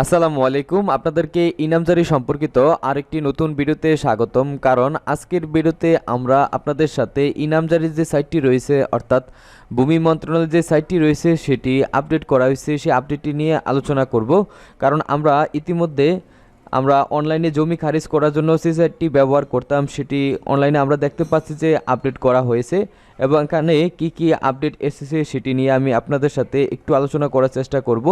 আসসালামু আলাইকুম। আপনাদেরকে ইনামজারি সম্পর্কিত আরেকটি নতুন ভিডিওতে স্বাগতম। কারণ আজকের ভিডিওতে আমরা আপনাদের সাথে ইনামজারির যে সাইটটি রয়েছে, অর্থাৎ ভূমি মন্ত্রণালয়ের যে সাইটটি রয়েছে, সেটি আপডেট করা হয়েছে। সেই আপডেটটি নিয়ে আলোচনা করব। কারণ আমরা ইতিমধ্যে আমরা অনলাইনে জমি খারিজ করার জন্য যে সাইটটি ব্যবহার করতাম, সেটি অনলাইনে আমরা দেখতে পাচ্ছি যে আপডেট করা হয়েছে। এবং এখানে কি কি আপডেট এসেছে সেটি নিয়ে আমি আপনাদের সাথে একটু আলোচনা করার চেষ্টা করব।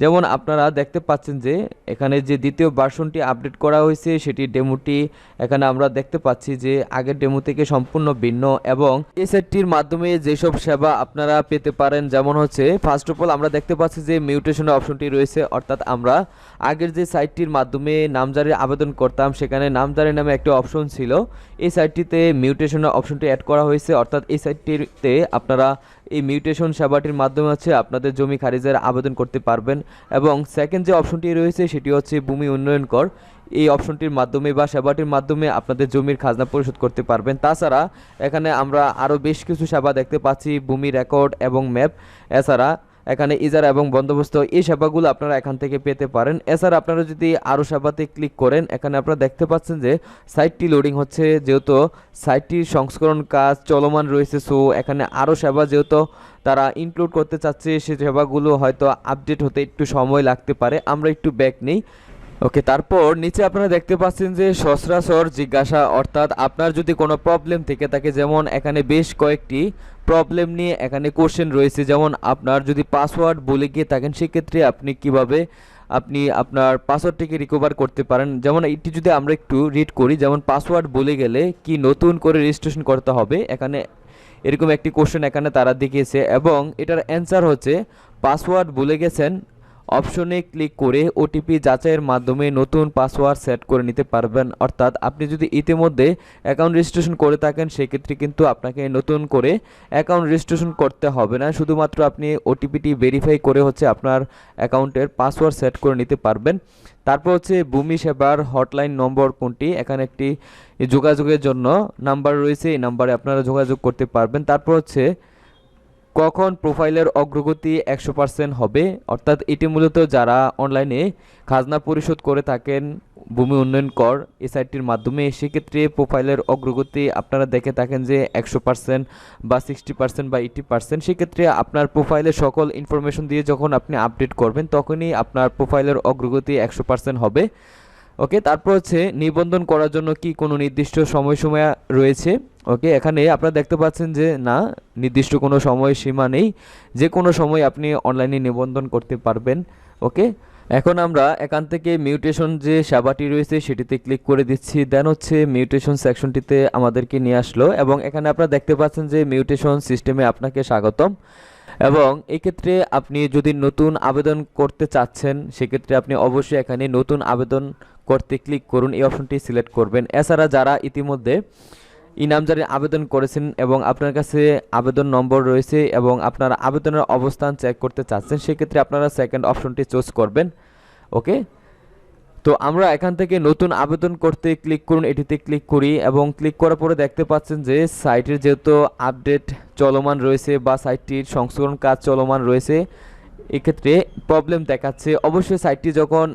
যেমন আপনারা দেখতে পাচ্ছেন যে, এখানে যে দ্বিতীয় ভার্সনটি আপডেট করা হয়েছে, সেটি ডেমোটি এখানে আমরা দেখতে পাচ্ছি যে, আগের ডেমো থেকে সম্পূর্ণ ভিন্ন এবং এই মাধ্যমে যেসব সেবা আপনারা পেতে পারেন, যেমন হচ্ছে ফার্স্ট অফ অল আমরা দেখতে পাচ্ছি যে মিউটেশনের অপশনটি রয়েছে, অর্থাৎ আমরা আগের যে সাইটটির মাধ্যমে নামজারির আবেদন করতাম, সেখানে নামজারি নামে একটি অপশন ছিল। এই সাইটটিতে মিউটেশনের অপশনটি অ্যাড করা হয়েছে, অর্থাৎ এই সাইটটিতে আপনারা এই মিউটেশন সেবাটির মাধ্যমে হচ্ছে আপনাদের জমি খারিজের আবেদন করতে পারবেন এবং সেকেন্ড যে অপশনটি রয়েছে সেটি হচ্ছে ভূমি উন্নয়ন কর। এই অপশনটির মাধ্যমে বা সেবাটির মাধ্যমে আপনাদের জমির খাজনা পরিশোধ করতে পারবেন। তাছাড়া এখানে আমরা আরও বেশ কিছু সেবা দেখতে পাচ্ছি, ভূমি রেকর্ড এবং ম্যাপ এছাড়া এখানে ইজারা এবং বন্দোবস্ত, এই সেবাগুলো আপনারা এখান থেকে পেতে পারেন। এছাড়া আপনারা যদি আরও সেবাতে ক্লিক করেন, এখানে আপনারা দেখতে পাচ্ছেন যে সাইটটি লোডিং হচ্ছে, যেহেতু সাইটটির সংস্করণ কাজ চলমান রয়েছে সো এখানে আরও সেবা যেহেতু তারা ইনক্লুড করতে চাচ্ছে, সে সেবাগুলো হয়তো আপডেট হতে একটু সময় লাগতে পারে। আমরা একটু ব্যাক নেই। ওকে তারপর নিচে আপনারা দেখতে পাচ্ছেন যে সচরাচর জিজ্ঞাসা অর্থাৎ আপনার যদি কোনো প্রবলেম থেকে থাকে, যেমন এখানে বেশ কয়েকটি প্রবলেম নিয়ে এখানে কোশ্চেন রয়েছে, যেমন আপনার যদি পাসওয়ার্ড বলে গিয়ে থাকেন, সেক্ষেত্রে আপনি কীভাবে আপনি আপনার পাসওয়ার্ডটিকে রিকভার করতে পারেন? যেমন এটি যদি আমরা একটু রিড করি, যেমন পাসওয়ার্ড বলে গেলে কি নতুন করে রেজিস্ট্রেশন করতে হবে? এখানে এরকম একটি কোশ্চেন এখানে তারা দেখিয়েছে এবং এটার অ্যান্সার হচ্ছে পাসওয়ার্ড ভুলে গেছেন অপশনে ক্লিক করে ওটিপি যাচাইয়ের মাধ্যমে নতুন পাসওয়ার্ড সেট করে নিতে পারবেন। অর্থাৎ আপনি যদি ইতিমধ্যে অ্যাকাউন্ট রেজিস্ট্রেশন করে থাকেন, সেক্ষেত্রে কিন্তু আপনাকে নতুন করে অ্যাকাউন্ট রেজিস্ট্রেশন করতে হবে না। শুধুমাত্র আপনি ওটিপিটি ভেরিফাই করে হচ্ছে আপনার অ্যাকাউন্টের পাসওয়ার্ড সেট করে নিতে পারবেন। তারপর হচ্ছে ভূমি সেবার হটলাইন নম্বর কোনটি? এখানে একটি যোগাযোগের জন্য নাম্বার রয়েছে, এই নাম্বারে আপনারা যোগাযোগ করতে পারবেন। তারপর হচ্ছে কখন প্রোফাইলের অগ্রগতি একশো পার্সেন্ট হবে? অর্থাৎ এটি মূলত যারা অনলাইনে খাজনা পরিশোধ করে থাকেন, ভূমি উন্নয়ন কর, এই সাইটটির মাধ্যমে, সেক্ষেত্রে প্রোফাইলের অগ্রগতি আপনারা দেখে থাকেন যে একশো পার্সেন্ট বা সিক্সটি পার্সেন্ট বা এইটি পার্সেন্ট সেক্ষেত্রে আপনার প্রোফাইলের সকল ইনফরমেশন দিয়ে যখন আপনি আপডেট করবেন, তখনই আপনার প্রোফাইলের অগ্রগতি একশো পার্সেন্ট হবে। ওকে তারপর হচ্ছে নিবন্ধন করার জন্য কি কোনো নির্দিষ্ট সময়সীমা রয়েছে? ওকে এখানে আপনারা দেখতে পাচ্ছেন যে না, নির্দিষ্ট কোনো সময়সীমা নেই। যে কোনো সময় আপনি অনলাইনে নিবন্ধন করতে পারবেন। ওকে এখন আমরা এখান থেকে মিউটেশন যে সেবাটি রয়েছে সেটিতে ক্লিক করে দিচ্ছি। দেন হচ্ছে মিউটেশন সেকশনটিতে আমাদেরকে নিয়ে আসলো এবং এখানে আপনারা দেখতে পাচ্ছেন যে মিউটেশন সিস্টেমে আপনাকে স্বাগতম। এবং এক্ষেত্রে আপনি যদি নতুন আবেদন করতে চাচ্ছেন, সেক্ষেত্রে আপনি অবশ্যই এখানে নতুন আবেদন করতে ক্লিক করুন, এই অপশনটি সিলেক্ট করবেন। এছাড়া যারা ইতিমধ্যে ইনামজারি আবেদন করেছেন এবং আপনার কাছে আবেদন নম্বর রয়েছে এবং আপনার আবেদনের অবস্থান চেক করতে চাচ্ছেন, সেক্ষেত্রে আপনারা সেকেন্ড অপশনটি চুজ করবেন। ওকে তো আমরা এখান থেকে নতুন আবেদন করতে ক্লিক করুন, এটিতে ক্লিক করি এবং ক্লিক করার পরে দেখতে পাচ্ছেন যে সাইটের যেহেতু আপডেট চলমান রয়েছে বা সাইটটির সংস্করণ কাজ চলমান রয়েছে, এক্ষেত্রে প্রবলেম দেখাচ্ছে। অবশ্যই সাইটটি যখন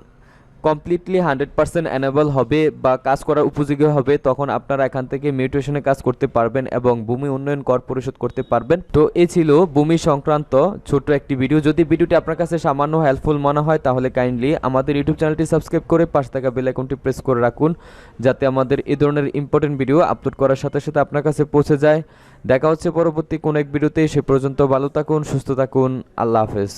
কমপ্লিটলি হান্ড্রেড পার্সেন্ট অ্যানেবল হবে বা কাজ করার উপযোগী হবে, তখন আপনারা এখান থেকে মিউটেশনে কাজ করতে পারবেন এবং ভূমি উন্নয়ন কর পরিশোধ করতে পারবেন। তো এ ছিল ভূমি সংক্রান্ত ছোট্ট একটি ভিডিও যদি ভিডিওটি আপনার কাছে সামান্য হেল্পফুল মনে হয়, তাহলে কাইন্ডলি আমাদের ইউটিউব চ্যানেলটি সাবস্ক্রাইব করে পাশে থাকা বেল আইকনটি প্রেস করে রাখুন, যাতে আমাদের এই ধরনের ইম্পর্টেন্ট ভিডিও আপলোড করার সাথে সাথে আপনার কাছে পৌঁছে যায়। দেখা হচ্ছে পরবর্তী কোন এক ভিডিওতে সে পর্যন্ত ভালো থাকুন, সুস্থ থাকুন, আল্লাহ হাফেজ।